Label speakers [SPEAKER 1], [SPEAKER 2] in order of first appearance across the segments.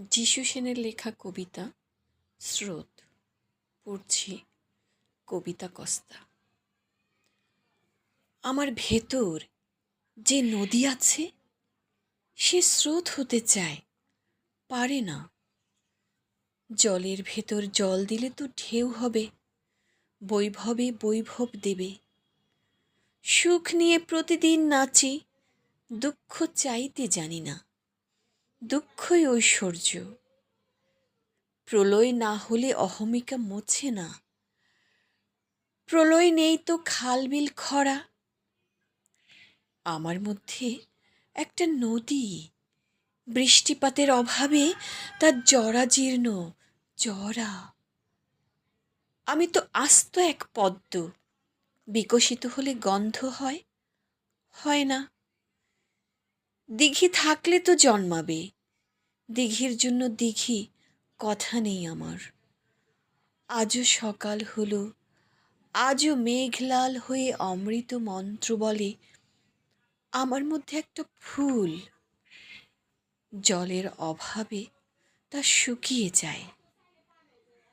[SPEAKER 1] যিশু সেনের লেখা কবিতা, স্রোত, পড়ছি কবিতা কস্তা। আমার ভেতর যে নদী আছে, সে স্রোত হতে চায়, পারে না। জলের ভেতর জল দিলে তো ঢেউ হবে, বৈভবে বৈভব দেবে। সুখ নিয়ে প্রতিদিন নাচি, দুঃখ চাইতে জানি না। দুঃখই ঐশ্বর্য। প্রলয় না হলে অহমিকা মোছে না। প্রলয় নেই তো খালবিল খরা। আমার মধ্যে একটা নদী, বৃষ্টিপাতের অভাবে তার জরাজীর্ণ, জরা। আমি তো আস্ত এক পদ্ম, বিকশিত হলে গন্ধ হয় হয় না। দিঘি থাকলে তো জন্মাবে দিঘির জন্য দিঘি, কথা নেই আমার। আজও সকাল হলো, আজও মেঘলাল হয়ে অমৃত মন্ত্র বলে, আমার মধ্যে একটা ফুল। জলের অভাবে তা শুকিয়ে যায়।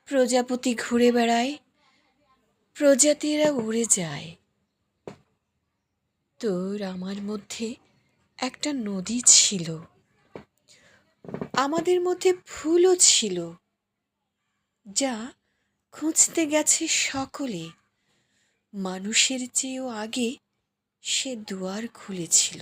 [SPEAKER 1] প্রজাপতি ঘুরে বেড়ায়, প্রজাতিরা উড়ে যায়। তোর আমার মধ্যে একটা নদী ছিল। আমাদের মধ্যে ভুলও ছিল যা খুঁজতে গেছে সকলে। মানুষের চেয়েও আগে সে দুয়ার খুলেছিল।